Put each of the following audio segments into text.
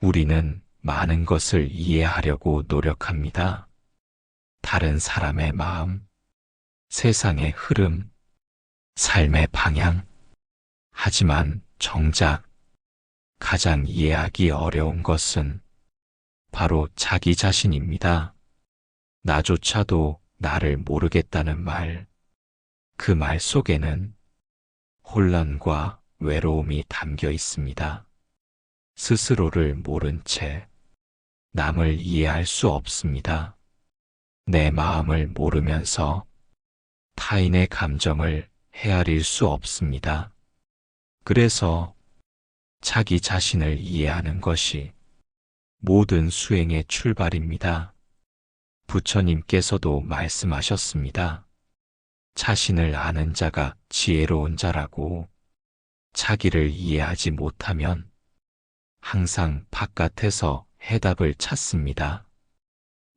우리는 많은 것을 이해하려고 노력합니다. 다른 사람의 마음, 세상의 흐름, 삶의 방향. 하지만 정작 가장 이해하기 어려운 것은 바로 자기 자신입니다. 나조차도 나를 모르겠다는 말. 그 말 속에는 혼란과 외로움이 담겨 있습니다. 스스로를 모른 채 남을 이해할 수 없습니다. 내 마음을 모르면서 타인의 감정을 헤아릴 수 없습니다. 그래서 자기 자신을 이해하는 것이 모든 수행의 출발입니다. 부처님께서도 말씀하셨습니다. 자신을 아는 자가 지혜로운 자라고 자기를 이해하지 못하면 항상 바깥에서 해답을 찾습니다.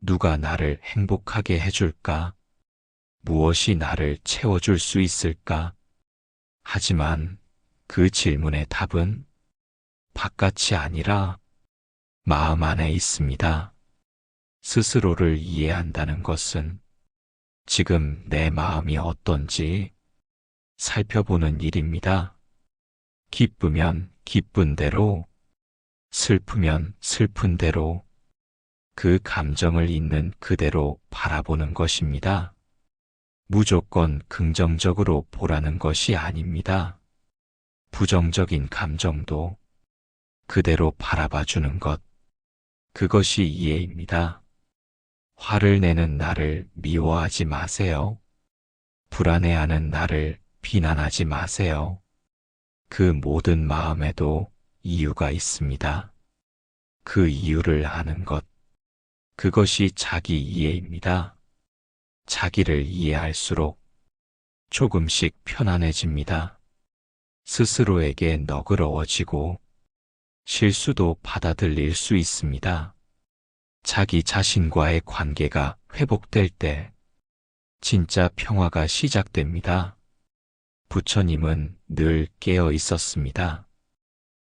누가 나를 행복하게 해줄까? 무엇이 나를 채워줄 수 있을까? 하지만 그 질문의 답은 바깥이 아니라 마음 안에 있습니다. 스스로를 이해한다는 것은 지금 내 마음이 어떤지 살펴보는 일입니다. 기쁘면 기쁜 대로, 슬프면 슬픈 대로, 그 감정을 있는 그대로 바라보는 것입니다. 무조건 긍정적으로 보라는 것이 아닙니다. 부정적인 감정도 그대로 바라봐 주는 것. 그것이 이해입니다. 화를 내는 나를 미워하지 마세요. 불안해하는 나를 비난하지 마세요. 그 모든 마음에도 이유가 있습니다. 그 이유를 아는 것. 그것이 자기 이해입니다. 자기를 이해할수록 조금씩 편안해집니다. 스스로에게 너그러워지고 실수도 받아들일 수 있습니다. 자기 자신과의 관계가 회복될 때 진짜 평화가 시작됩니다. 부처님은 늘 깨어 있었습니다.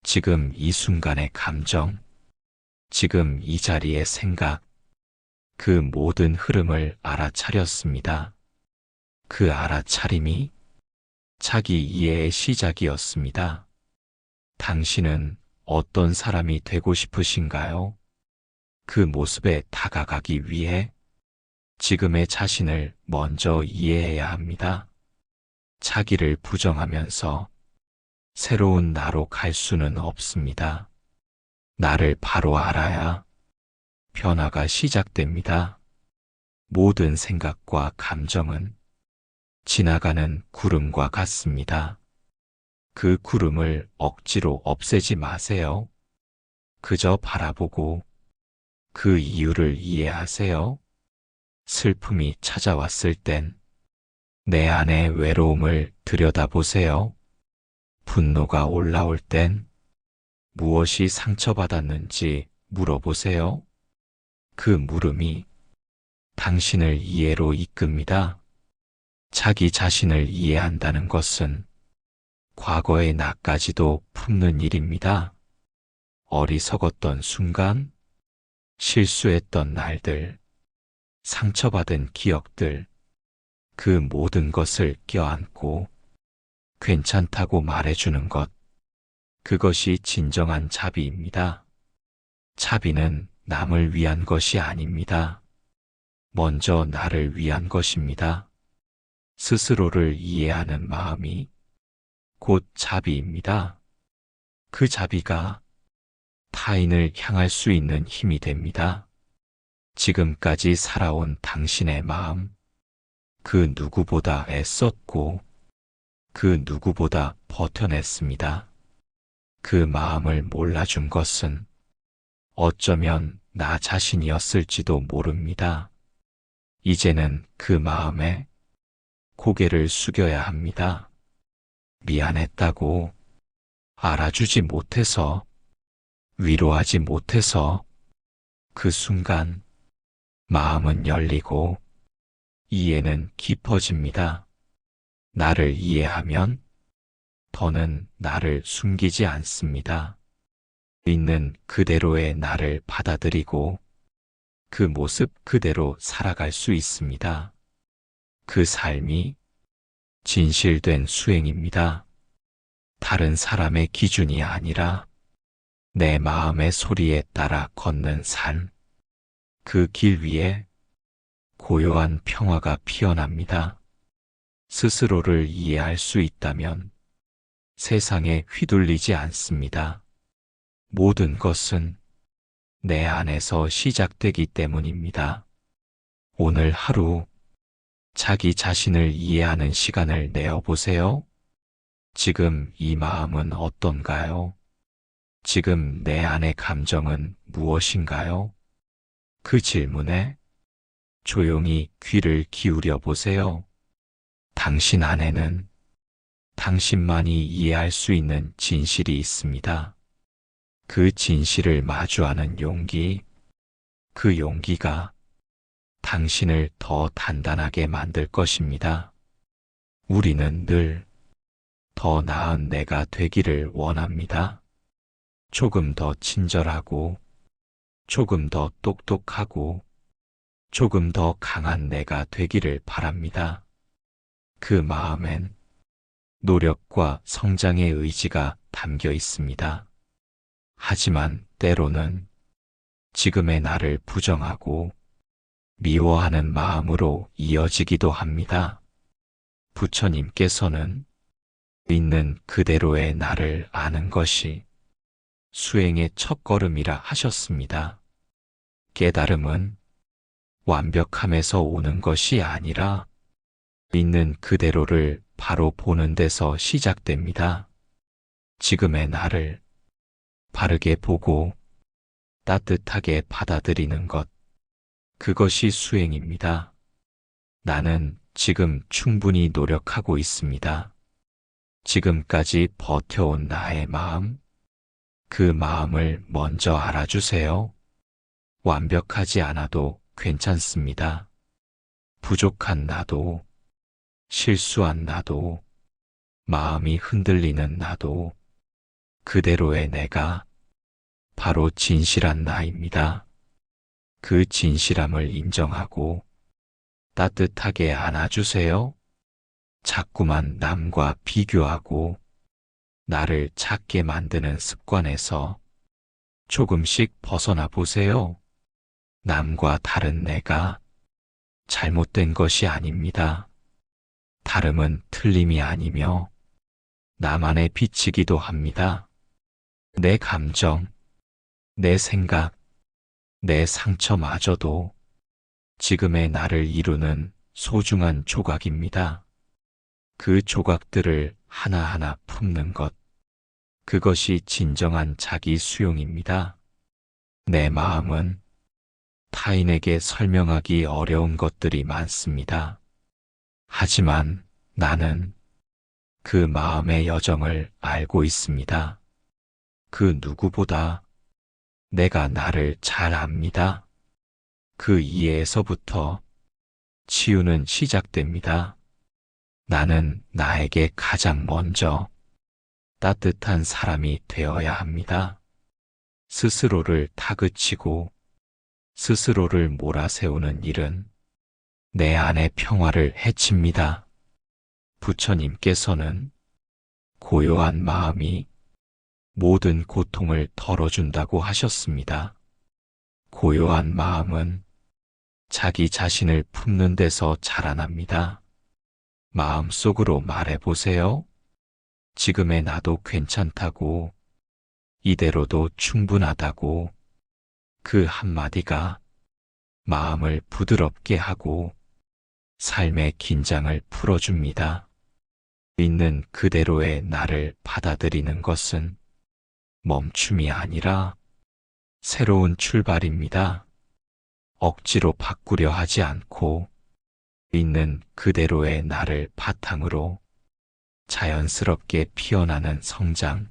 지금 이 순간의 감정, 지금 이 자리의 생각, 그 모든 흐름을 알아차렸습니다. 그 알아차림이 자기 이해의 시작이었습니다. 당신은 어떤 사람이 되고 싶으신가요? 그 모습에 다가가기 위해 지금의 자신을 먼저 이해해야 합니다. 자기를 부정하면서 새로운 나로 갈 수는 없습니다. 나를 바로 알아야 변화가 시작됩니다. 모든 생각과 감정은 지나가는 구름과 같습니다. 그 구름을 억지로 없애지 마세요. 그저 바라보고 그 이유를 이해하세요. 슬픔이 찾아왔을 땐 내 안의 외로움을 들여다보세요. 분노가 올라올 땐 무엇이 상처받았는지 물어보세요. 그 물음이 당신을 이해로 이끕니다. 자기 자신을 이해한다는 것은 과거의 나까지도 품는 일입니다. 어리석었던 순간, 실수했던 날들, 상처받은 기억들, 그 모든 것을 껴안고 괜찮다고 말해주는 것. 그것이 진정한 자비입니다. 자비는 남을 위한 것이 아닙니다. 먼저 나를 위한 것입니다. 스스로를 이해하는 마음이 곧 자비입니다. 그 자비가 타인을 향할 수 있는 힘이 됩니다. 지금까지 살아온 당신의 마음, 그 누구보다 애썼고, 그 누구보다 버텨냈습니다. 그 마음을 몰라준 것은 어쩌면 나 자신이었을지도 모릅니다. 이제는 그 마음에 고개를 숙여야 합니다. 미안했다고 알아주지 못해서 위로하지 못해서 그 순간 마음은 열리고 이해는 깊어집니다. 나를 이해하면 더는 나를 숨기지 않습니다. 있는 그대로의 나를 받아들이고 그 모습 그대로 살아갈 수 있습니다. 그 삶이 진실된 수행입니다. 다른 사람의 기준이 아니라 내 마음의 소리에 따라 걷는 삶. 그길 위에 고요한 평화가 피어납니다. 스스로를 이해할 수 있다면 세상에 휘둘리지 않습니다. 모든 것은 내 안에서 시작되기 때문입니다. 오늘 하루 자기 자신을 이해하는 시간을 내어 보세요. 지금 이 마음은 어떤가요? 지금 내 안의 감정은 무엇인가요? 그 질문에 조용히 귀를 기울여 보세요. 당신 안에는 당신만이 이해할 수 있는 진실이 있습니다. 그 진실을 마주하는 용기, 그 용기가 당신을 더 단단하게 만들 것입니다. 우리는 늘 더 나은 내가 되기를 원합니다. 조금 더 친절하고, 조금 더 똑똑하고, 조금 더 강한 내가 되기를 바랍니다. 그 마음엔 노력과 성장의 의지가 담겨 있습니다. 하지만 때로는 지금의 나를 부정하고 미워하는 마음으로 이어지기도 합니다. 부처님께서는 있는 그대로의 나를 아는 것이 수행의 첫걸음이라 하셨습니다. 깨달음은 완벽함에서 오는 것이 아니라 있는 그대로를 바로 보는 데서 시작됩니다. 지금의 나를 바르게 보고 따뜻하게 받아들이는 것. 그것이 수행입니다. 나는 지금 충분히 노력하고 있습니다. 지금까지 버텨온 나의 마음, 그 마음을 먼저 알아주세요. 완벽하지 않아도 괜찮습니다. 부족한 나도, 실수한 나도, 마음이 흔들리는 나도, 그대로의 내가 바로 진실한 나입니다. 그 진실함을 인정하고 따뜻하게 안아주세요. 자꾸만 남과 비교하고 나를 작게 만드는 습관에서 조금씩 벗어나 보세요. 남과 다른 내가 잘못된 것이 아닙니다. 다름은 틀림이 아니며 나만의 빛이기도 합니다. 내 감정, 내 생각, 내 상처마저도 지금의 나를 이루는 소중한 조각입니다. 그 조각들을 하나하나 품는 것, 그것이 진정한 자기 수용입니다. 내 마음은 타인에게 설명하기 어려운 것들이 많습니다. 하지만 나는 그 마음의 여정을 알고 있습니다. 그 누구보다 내가 나를 잘 압니다. 그 이해에서부터 치유는 시작됩니다. 나는 나에게 가장 먼저 따뜻한 사람이 되어야 합니다. 스스로를 타그치고 스스로를 몰아세우는 일은 내 안의 평화를 해칩니다. 부처님께서는 고요한 마음이 모든 고통을 덜어준다고 하셨습니다. 고요한 마음은 자기 자신을 품는 데서 자라납니다. 마음속으로 말해보세요. 지금의 나도 괜찮다고, 이대로도 충분하다고, 그 한마디가 마음을 부드럽게 하고 삶의 긴장을 풀어줍니다. 있는 그대로의 나를 받아들이는 것은 멈춤이 아니라 새로운 출발입니다. 억지로 바꾸려 하지 않고 있는 그대로의 나를 바탕으로 자연스럽게 피어나는 성장.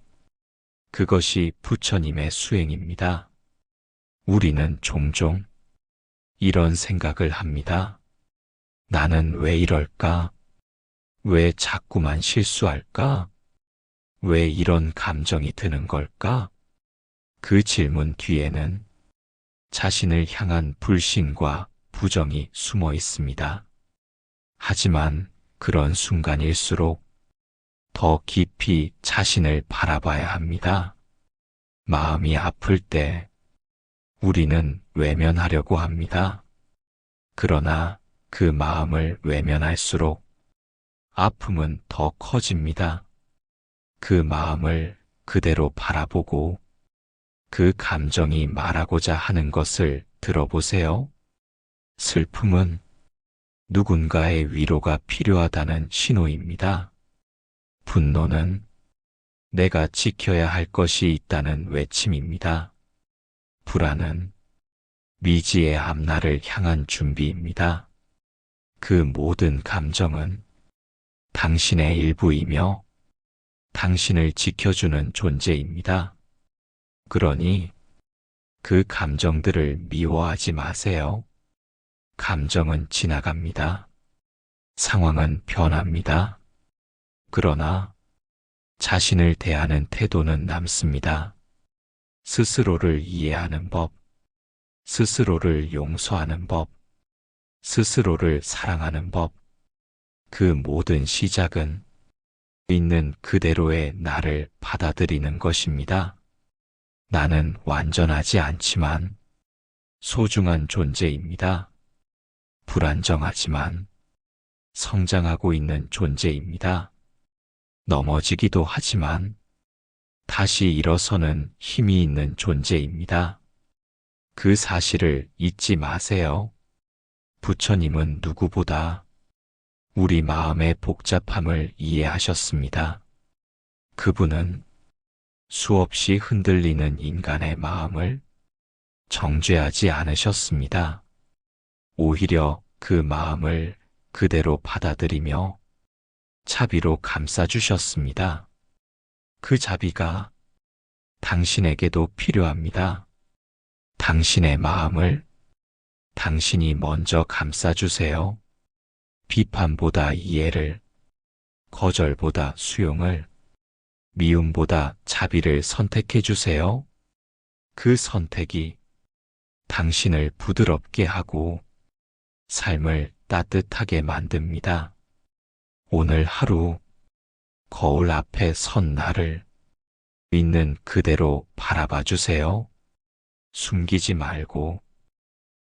그것이 부처님의 수행입니다. 우리는 종종 이런 생각을 합니다. 나는 왜 이럴까? 왜 자꾸만 실수할까? 왜 이런 감정이 드는 걸까? 그 질문 뒤에는 자신을 향한 불신과 부정이 숨어 있습니다. 하지만 그런 순간일수록 더 깊이 자신을 바라봐야 합니다. 마음이 아플 때 우리는 외면하려고 합니다. 그러나 그 마음을 외면할수록 아픔은 더 커집니다. 그 마음을 그대로 바라보고 그 감정이 말하고자 하는 것을 들어보세요. 슬픔은 누군가의 위로가 필요하다는 신호입니다. 분노는 내가 지켜야 할 것이 있다는 외침입니다. 불안은 미지의 앞날을 향한 준비입니다. 그 모든 감정은 당신의 일부이며 당신을 지켜주는 존재입니다. 그러니 그 감정들을 미워하지 마세요. 감정은 지나갑니다. 상황은 변합니다. 그러나 자신을 대하는 태도는 남습니다. 스스로를 이해하는 법, 스스로를 용서하는 법, 스스로를 사랑하는 법, 그 모든 시작은 있는 그대로의 나를 받아들이는 것입니다. 나는 완전하지 않지만 소중한 존재입니다. 불안정하지만 성장하고 있는 존재입니다. 넘어지기도 하지만 다시 일어서는 힘이 있는 존재입니다. 그 사실을 잊지 마세요. 부처님은 누구보다 우리 마음의 복잡함을 이해하셨습니다. 그분은 수없이 흔들리는 인간의 마음을 정죄하지 않으셨습니다. 오히려 그 마음을 그대로 받아들이며 자비로 감싸주셨습니다. 그 자비가 당신에게도 필요합니다. 당신의 마음을 당신이 먼저 감싸주세요. 비판보다 이해를, 거절보다 수용을, 미움보다 자비를 선택해 주세요. 그 선택이 당신을 부드럽게 하고 삶을 따뜻하게 만듭니다. 오늘 하루 거울 앞에 선 나를 있는 그대로 바라봐 주세요. 숨기지 말고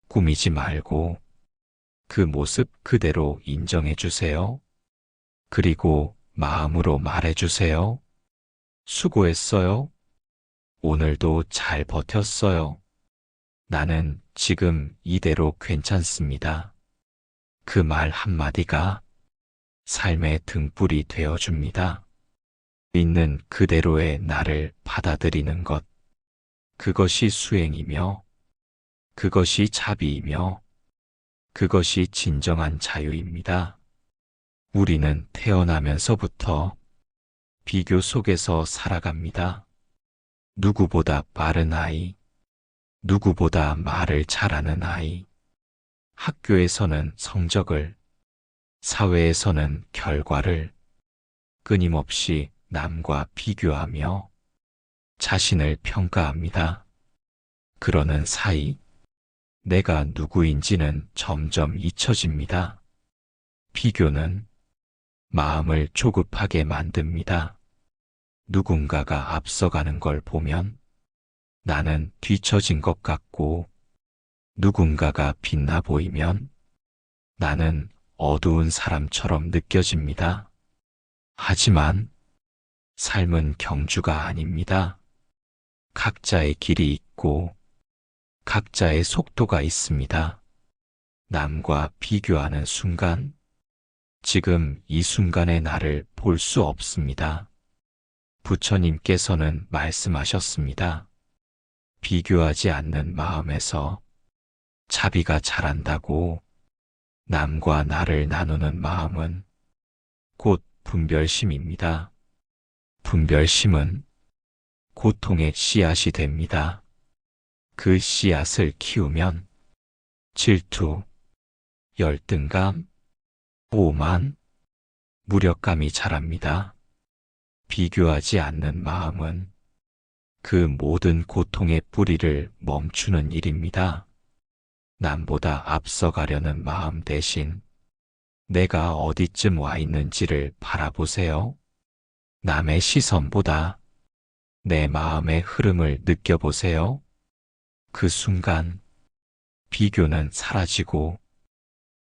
꾸미지 말고 그 모습 그대로 인정해 주세요. 그리고 마음으로 말해 주세요. 수고했어요. 오늘도 잘 버텼어요. 나는 지금 이대로 괜찮습니다. 그 말 한마디가 삶의 등불이 되어줍니다. 있는 그대로의 나를 받아들이는 것. 그것이 수행이며, 그것이 자비이며, 그것이 진정한 자유입니다. 우리는 태어나면서부터 비교 속에서 살아갑니다. 누구보다 빠른 아이, 누구보다 말을 잘하는 아이, 학교에서는 성적을, 사회에서는 결과를 끊임없이 남과 비교하며 자신을 평가합니다. 그러는 사이 내가 누구인지는 점점 잊혀집니다. 비교는 마음을 조급하게 만듭니다. 누군가가 앞서가는 걸 보면 나는 뒤처진 것 같고 누군가가 빛나 보이면 나는 어두운 사람처럼 느껴집니다. 하지만 삶은 경주가 아닙니다. 각자의 길이 있고 각자의 속도가 있습니다. 남과 비교하는 순간, 지금 이 순간의 나를 볼 수 없습니다. 부처님께서는 말씀하셨습니다. 비교하지 않는 마음에서 자비가 자란다고 남과 나를 나누는 마음은 곧 분별심입니다. 분별심은 고통의 씨앗이 됩니다. 그 씨앗을 키우면 질투, 열등감, 오만, 무력감이 자랍니다. 비교하지 않는 마음은 그 모든 고통의 뿌리를 멈추는 일입니다. 남보다 앞서가려는 마음 대신 내가 어디쯤 와 있는지를 바라보세요. 남의 시선보다 내 마음의 흐름을 느껴보세요. 그 순간 비교는 사라지고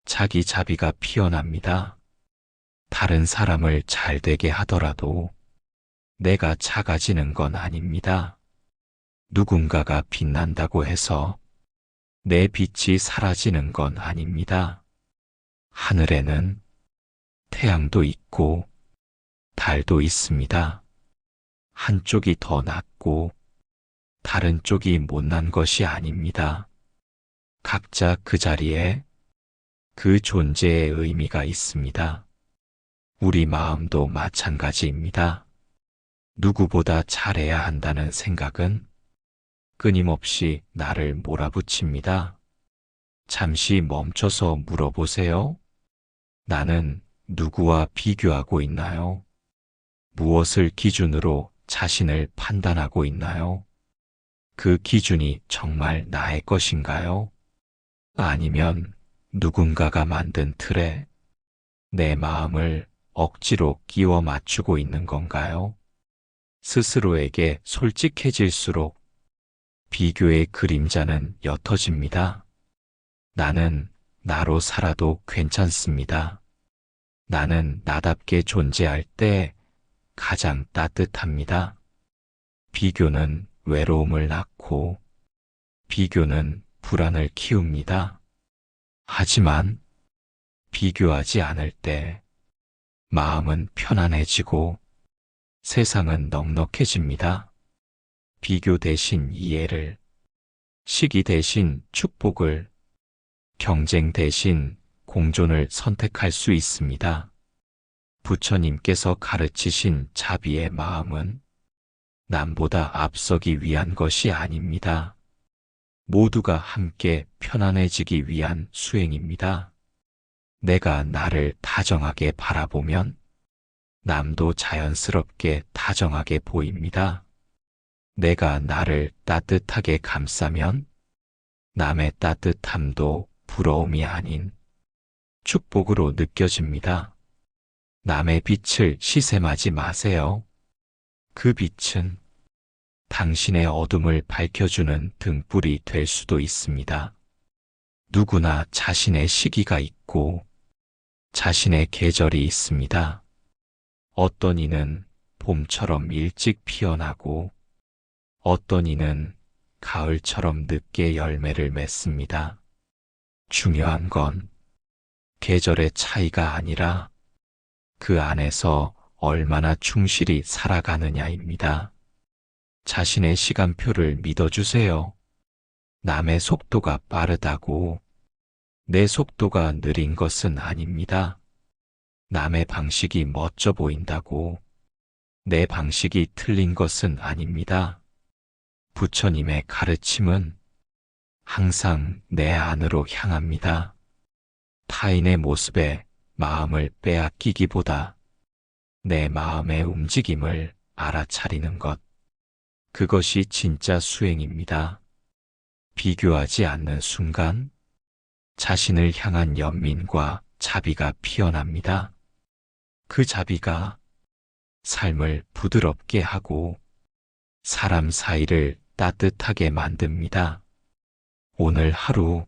자기 자비가 피어납니다. 다른 사람을 잘 되게 하더라도 내가 작아지는 건 아닙니다. 누군가가 빛난다고 해서 내 빛이 사라지는 건 아닙니다. 하늘에는 태양도 있고 달도 있습니다. 한쪽이 더 낫고 다른 쪽이 못난 것이 아닙니다. 각자 그 자리에 그 존재의 의미가 있습니다. 우리 마음도 마찬가지입니다. 누구보다 잘해야 한다는 생각은 끊임없이 나를 몰아붙입니다. 잠시 멈춰서 물어보세요. 나는 누구와 비교하고 있나요? 무엇을 기준으로 자신을 판단하고 있나요? 그 기준이 정말 나의 것인가요? 아니면 누군가가 만든 틀에 내 마음을 억지로 끼워 맞추고 있는 건가요? 스스로에게 솔직해질수록 비교의 그림자는 옅어집니다. 나는 나로 살아도 괜찮습니다. 나는 나답게 존재할 때 가장 따뜻합니다. 비교는 외로움을 낳고 비교는 불안을 키웁니다. 하지만 비교하지 않을 때 마음은 편안해지고 세상은 넉넉해집니다. 비교 대신 이해를, 시기 대신 축복을, 경쟁 대신 공존을 선택할 수 있습니다. 부처님께서 가르치신 자비의 마음은 남보다 앞서기 위한 것이 아닙니다. 모두가 함께 편안해지기 위한 수행입니다. 내가 나를 다정하게 바라보면 남도 자연스럽게 다정하게 보입니다. 내가 나를 따뜻하게 감싸면 남의 따뜻함도 부러움이 아닌 축복으로 느껴집니다. 남의 빛을 시샘하지 마세요. 그 빛은 당신의 어둠을 밝혀주는 등불이 될 수도 있습니다. 누구나 자신의 시기가 있고 자신의 계절이 있습니다. 어떤 이는 봄처럼 일찍 피어나고 어떤 이는 가을처럼 늦게 열매를 맺습니다. 중요한 건 계절의 차이가 아니라 그 안에서 얼마나 충실히 살아가느냐입니다. 자신의 시간표를 믿어주세요. 남의 속도가 빠르다고 내 속도가 느린 것은 아닙니다. 남의 방식이 멋져 보인다고 내 방식이 틀린 것은 아닙니다. 부처님의 가르침은 항상 내 안으로 향합니다. 타인의 모습에 마음을 빼앗기기보다 내 마음의 움직임을 알아차리는 것. 그것이 진짜 수행입니다. 비교하지 않는 순간 자신을 향한 연민과 자비가 피어납니다. 그 자비가 삶을 부드럽게 하고 사람 사이를 따뜻하게 만듭니다. 오늘 하루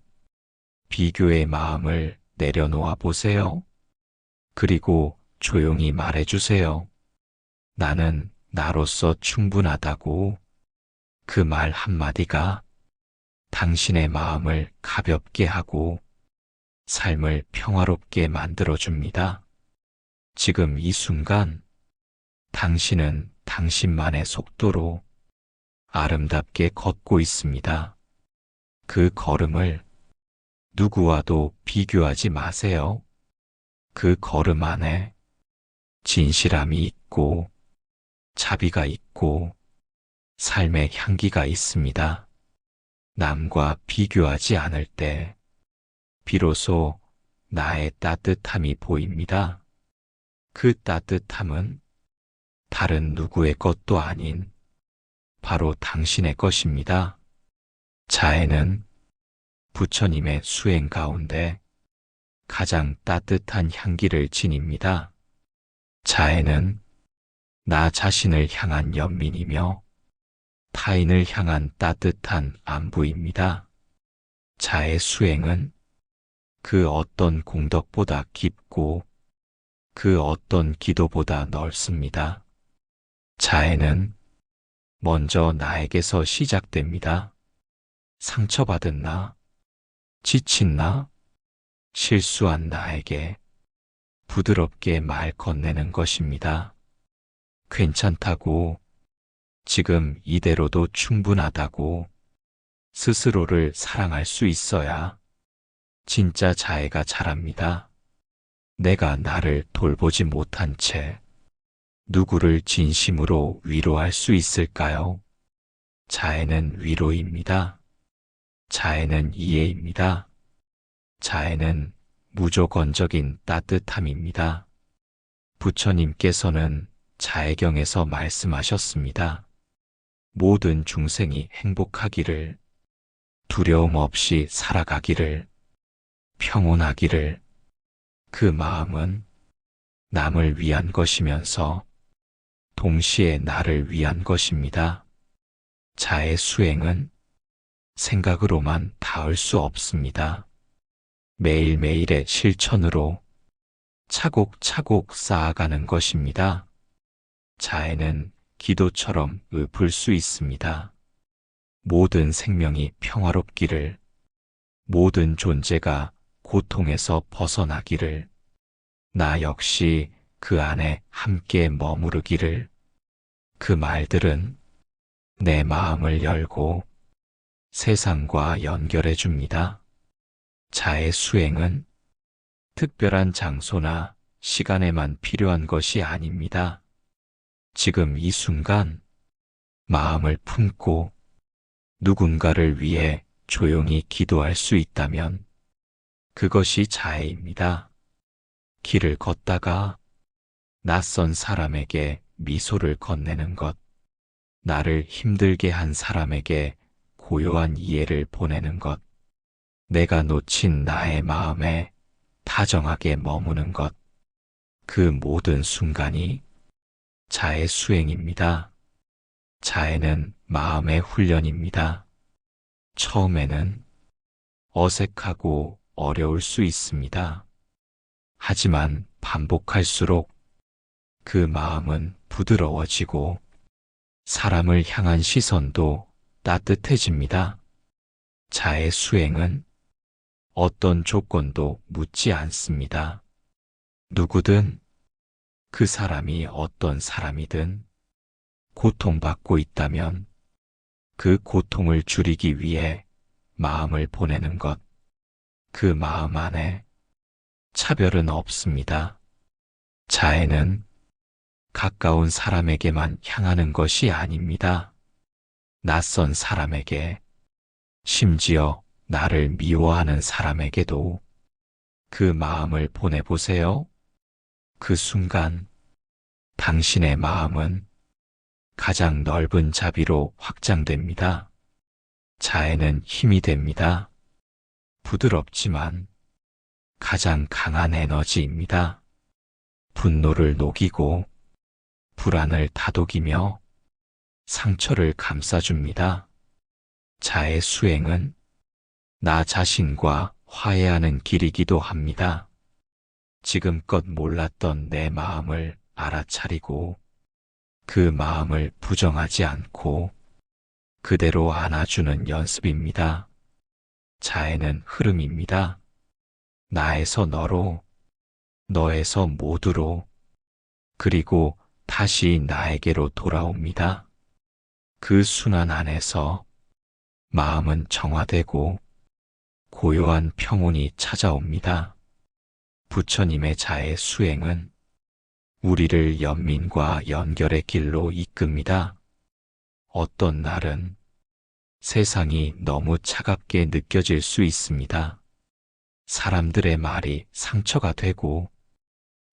비교의 마음을 내려놓아 보세요. 그리고 조용히 말해주세요. 나는 나로서 충분하다고 그 말 한마디가 당신의 마음을 가볍게 하고 삶을 평화롭게 만들어줍니다. 지금 이 순간 당신은 당신만의 속도로 아름답게 걷고 있습니다. 그 걸음을 누구와도 비교하지 마세요. 그 걸음 안에 진실함이 있고 자비가 있고 삶의 향기가 있습니다. 남과 비교하지 않을 때 비로소 나의 따뜻함이 보입니다. 그 따뜻함은 다른 누구의 것도 아닌 바로 당신의 것입니다. 자해는 부처님의 수행 가운데 가장 따뜻한 향기를 지닙니다. 자해는 나 자신을 향한 연민이며 타인을 향한 따뜻한 안부입니다. 자해 수행은 그 어떤 공덕보다 깊고 그 어떤 기도보다 넓습니다. 자해는 먼저 나에게서 시작됩니다. 상처받은 나, 지친 나, 실수한 나에게 부드럽게 말 건네는 것입니다. 괜찮다고, 지금 이대로도 충분하다고, 스스로를 사랑할 수 있어야 진짜 자애가 자랍니다. 내가 나를 돌보지 못한 채 누구를 진심으로 위로할 수 있을까요? 자애는 위로입니다. 자애는 이해입니다. 자애는 무조건적인 따뜻함입니다. 부처님께서는 자애경에서 말씀하셨습니다. 모든 중생이 행복하기를, 두려움 없이 살아가기를, 평온하기를, 그 마음은 남을 위한 것이면서 동시에 나를 위한 것입니다. 자의 수행은 생각으로만 닿을 수 없습니다. 매일매일의 실천으로 차곡차곡 쌓아가는 것입니다. 자애는 기도처럼 읊을 수 있습니다. 모든 생명이 평화롭기를, 모든 존재가 고통에서 벗어나기를, 나 역시 그 안에 함께 머무르기를, 그 말들은 내 마음을 열고 세상과 연결해 줍니다. 자의 수행은 특별한 장소나 시간에만 필요한 것이 아닙니다. 지금 이 순간 마음을 품고 누군가를 위해 조용히 기도할 수 있다면 그것이 자애입니다. 길을 걷다가 낯선 사람에게 미소를 건네는 것, 나를 힘들게 한 사람에게 고요한 이해를 보내는 것, 내가 놓친 나의 마음에 다정하게 머무는 것, 그 모든 순간이 자의 수행입니다. 자애는 마음의 훈련입니다. 처음에는 어색하고 어려울 수 있습니다. 하지만 반복할수록 그 마음은 부드러워지고 사람을 향한 시선도 따뜻해집니다. 자의 수행은 어떤 조건도 묻지 않습니다. 누구든 그 사람이 어떤 사람이든 고통받고 있다면 그 고통을 줄이기 위해 마음을 보내는 것, 그 마음 안에 차별은 없습니다. 자애는 가까운 사람에게만 향하는 것이 아닙니다. 낯선 사람에게, 심지어 나를 미워하는 사람에게도 그 마음을 보내보세요. 그 순간 당신의 마음은 가장 넓은 자비로 확장됩니다. 자애는 힘이 됩니다. 부드럽지만 가장 강한 에너지입니다. 분노를 녹이고 불안을 다독이며 상처를 감싸줍니다. 자의 수행은 나 자신과 화해하는 길이기도 합니다. 지금껏 몰랐던 내 마음을 알아차리고 그 마음을 부정하지 않고 그대로 안아주는 연습입니다. 자애는 흐름입니다. 나에서 너로, 너에서 모두로, 그리고 다시 나에게로 돌아옵니다. 그 순환 안에서 마음은 정화되고 고요한 평온이 찾아옵니다. 부처님의 자의 수행은 우리를 연민과 연결의 길로 이끕니다. 어떤 날은 세상이 너무 차갑게 느껴질 수 있습니다. 사람들의 말이 상처가 되고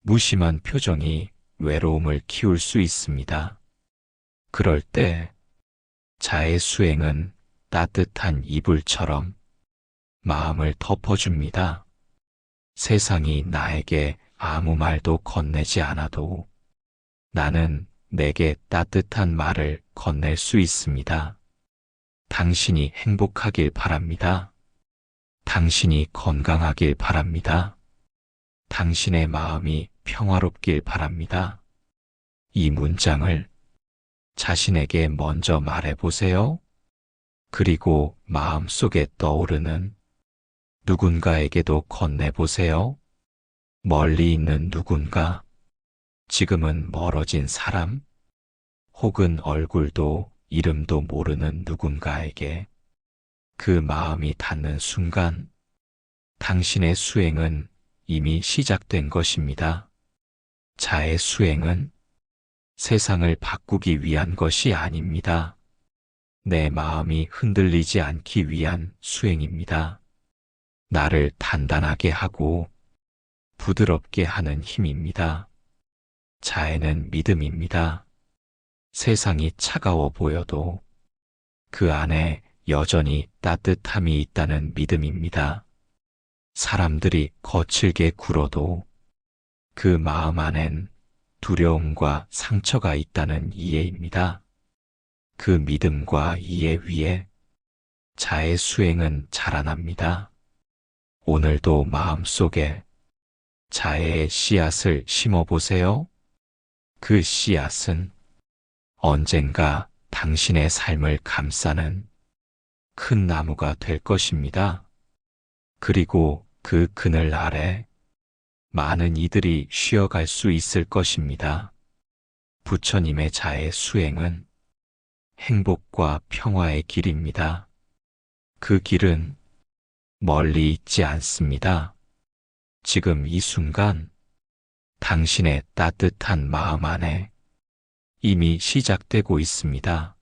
무심한 표정이 외로움을 키울 수 있습니다. 그럴 때 자의 수행은 따뜻한 이불처럼 마음을 덮어줍니다. 세상이 나에게 아무 말도 건네지 않아도 나는 내게 따뜻한 말을 건넬 수 있습니다. 당신이 행복하길 바랍니다. 당신이 건강하길 바랍니다. 당신의 마음이 평화롭길 바랍니다. 이 문장을 자신에게 먼저 말해 보세요. 그리고 마음속에 떠오르는 누군가에게도 건네보세요. 멀리 있는 누군가, 지금은 멀어진 사람, 혹은 얼굴도 이름도 모르는 누군가에게 그 마음이 닿는 순간 당신의 수행은 이미 시작된 것입니다. 자의 수행은 세상을 바꾸기 위한 것이 아닙니다. 내 마음이 흔들리지 않기 위한 수행입니다. 나를 단단하게 하고 부드럽게 하는 힘입니다. 자애는 믿음입니다. 세상이 차가워 보여도 그 안에 여전히 따뜻함이 있다는 믿음입니다. 사람들이 거칠게 굴어도 그 마음 안엔 두려움과 상처가 있다는 이해입니다. 그 믿음과 이해 위에 자의 수행은 자라납니다. 오늘도 마음속에 자애의 씨앗을 심어 보세요. 그 씨앗은 언젠가 당신의 삶을 감싸는 큰 나무가 될 것입니다. 그리고 그 그늘 아래 많은 이들이 쉬어갈 수 있을 것입니다. 부처님의 자의 수행은 행복과 평화의 길입니다. 그 길은 멀리 있지 않습니다. 지금 이 순간 당신의 따뜻한 마음 안에 이미 시작되고 있습니다.